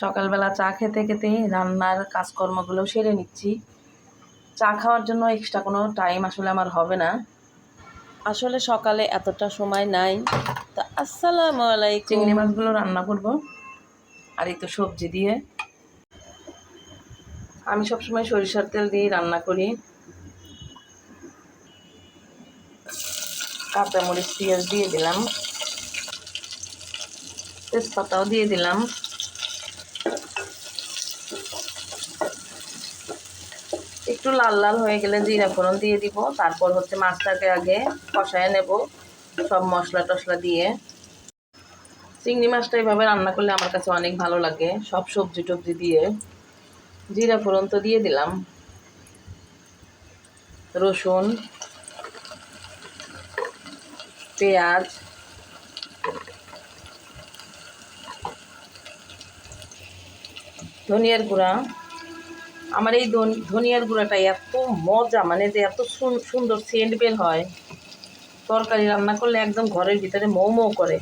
সকালবেলা চা খেতে খেতে রান্নার কাজকর্মগুলো সেরে নিচ্ছি। চা খাওয়ার জন্য এক্সট্রা কোনো টাইম আসলে আমার হবে না। আসলে সকালে এতটা সময় নাই। তো আসসালামু আলাইকুম। চিংড়ি মাছগুলো রান্না করব আর এই তো সবজি দিয়ে। আমি সবসময় সরিষার তেল দিয়ে রান্না করি। কাঁচামরিচ, পেঁয়াজ দিয়ে দিলাম। তেজপাতাও দিয়ে দিলাম। একটু লাল লাল হয়ে গেলে জিরা ফোড়ন দিয়ে দিব। তারপর হচ্ছে মাছটাকে আগে কষায় নেব সব মশলা টশলা দিয়ে। চিংড়ি মাছটা এভাবে রান্না করলে আমার কাছে অনেক ভালো লাগে, সব সবজি টবজি দিয়ে। জিরা ফোড়ন তো দিয়ে দিলাম। রসুন, পেঁয়াজ, ধনিয়ার গুঁড়া। আমার এই ধন- ধনিয়ার গুঁড়াটা এত মজা মানে যে এত সুন- সুন্দর সেন্ট বের হয়। তরকারি রান্না করলে একদম ঘরের ভিতরে মৌ মৌ করে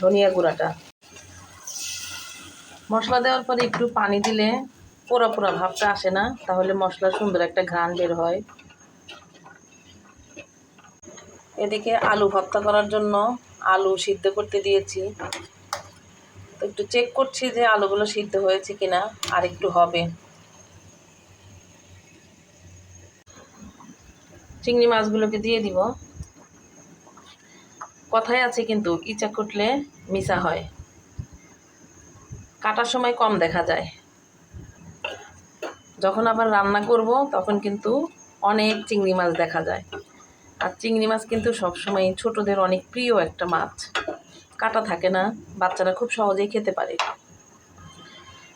ধনিয়া গুঁড়াটা। মশলা দেওয়ার পরে একটু পানি দিলে পোড়া পোড়া ভাবটা আসে না, তাহলে মশলা সুন্দর একটা ঘ্রাণ বের হয়। এদিকে আলু ভর্তা করার জন্য আলু সিদ্ধ করতে দিয়েছি। তো একটু চেক করছি যে আলুগুলো সিদ্ধ হয়েছে কিনা, আর একটু হবে। চিংড়ি মাছগুলোকে দিয়ে দিব। কথায় আছে কিন্তু, ইচা কুটলে মিশা হয়। কাটার সময় কম দেখা যায়। যখন আবার রান্না করব, তখন কিন্তু অনেক চিংড়ি মাছ দেখা যায়। আর চিংড়ি মাছ কিন্তু সবসময় ছোটদের অনেক প্রিয় একটা মাছ। কাটা থাকে না, বাচ্চারা খুব সহজেই খেতে পারে।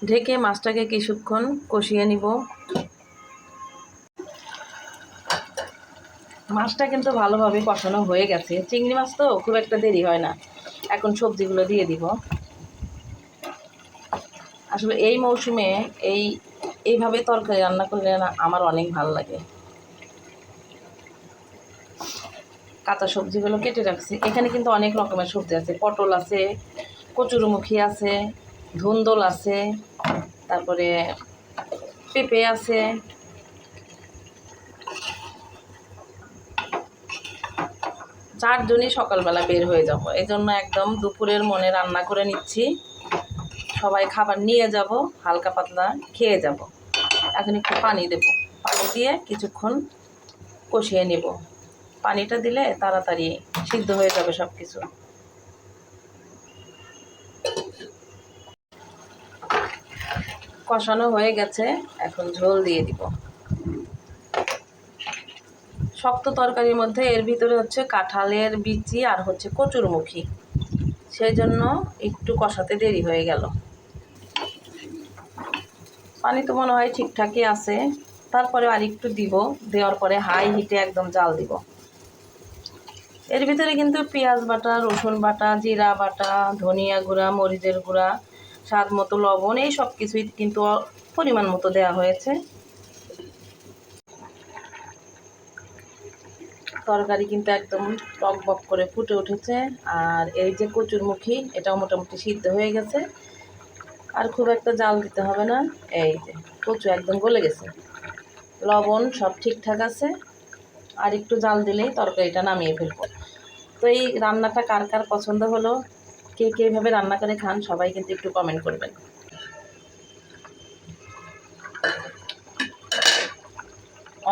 ঢেকে মাছটাকে কিছুক্ষণ কষিয়ে নিব। মাছটা কিন্তু ভালোভাবে কষানো হয়ে গেছে। চিংড়ি মাছ তো খুব একটা দেরি হয় না। এখন সবজিগুলো দিয়ে দিব। আসলে এই মৌসুমে এই, এইভাবে তরকারি রান্না করলে না আমার অনেক ভালো লাগে। কাঁচা সবজিগুলো কেটে রাখছি। এখানে কিন্তু অনেক রকমের সবজি আছে। পটল আছে, কচুরমুখী আছে, ধুন্দল আছে, তারপরে পেঁপে আছে চারজনই সকালবেলা বের হয়ে যাব। এই জন্য একদম দুপুরের মনে রান্না করে নিচ্ছি। সবাই খাবার নিয়ে যাব, হালকা পাতলা খেয়ে যাব। এখন একটু পানি দেব। পানি দিয়ে কিছুক্ষণ কষিয়ে নেব। পানিটা দিলে তাড়াতাড়ি সিদ্ধ হয়ে যাবে সব কিছু কষানো হয়ে গেছে, এখন ঝোল দিয়ে দিব। শক্ত তরকারির মধ্যে এর ভিতরে হচ্ছে কাঁঠালের বিচি আর হচ্ছে কচুরমুখী। সেই জন্য একটু কষাতে দেরি হয়ে গেল। পানি তো মনে হয় ঠিকঠাকই আছে। তারপরে আর একটু দিব। দেওয়ার পরে হাই হিটে একদম জাল দিব। এর ভিতরে কিন্তু পেঁয়াজ বাটা, রসুন বাটা, জিরা বাটা, ধনিয়া গুঁড়া, মরিচের গুঁড়া, স্বাদ মতো লবণ, এই সব কিছুই কিন্তু পরিমাণ মতো দেওয়া হয়েছে। তরকারি কিন্তু একদম টক বক করে ফুটে উঠেছে। আর এই যে কচুরমুখী, এটাও মোটামুটি সিদ্ধ হয়ে গেছে। আর খুব একটা জাল দিতে হবে না। এই যে কচু একদম গলে গেছে। লবণ সব ঠিকঠাক আছে। আর একটু জাল দিলেই তরকারিটা নামিয়ে ফেলব। তো এই রান্নাটা কার কার পছন্দ হলো? কে কে এভাবে রান্না করে খান, সবাই কিন্তু একটু কমেন্ট করবেন।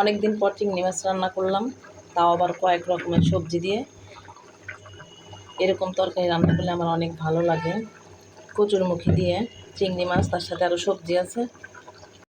অনেক দিন পর চিংড়ি মাছ রান্না করলাম। তাও আবার কয়েক রকমের সবজি দিয়ে। এরকম তরকারি রান্না করলে আমার অনেক ভালো লাগে। কচুরমুখী দিয়ে চিংড়ি মাছ, তার সাথে আরও সবজি আছে।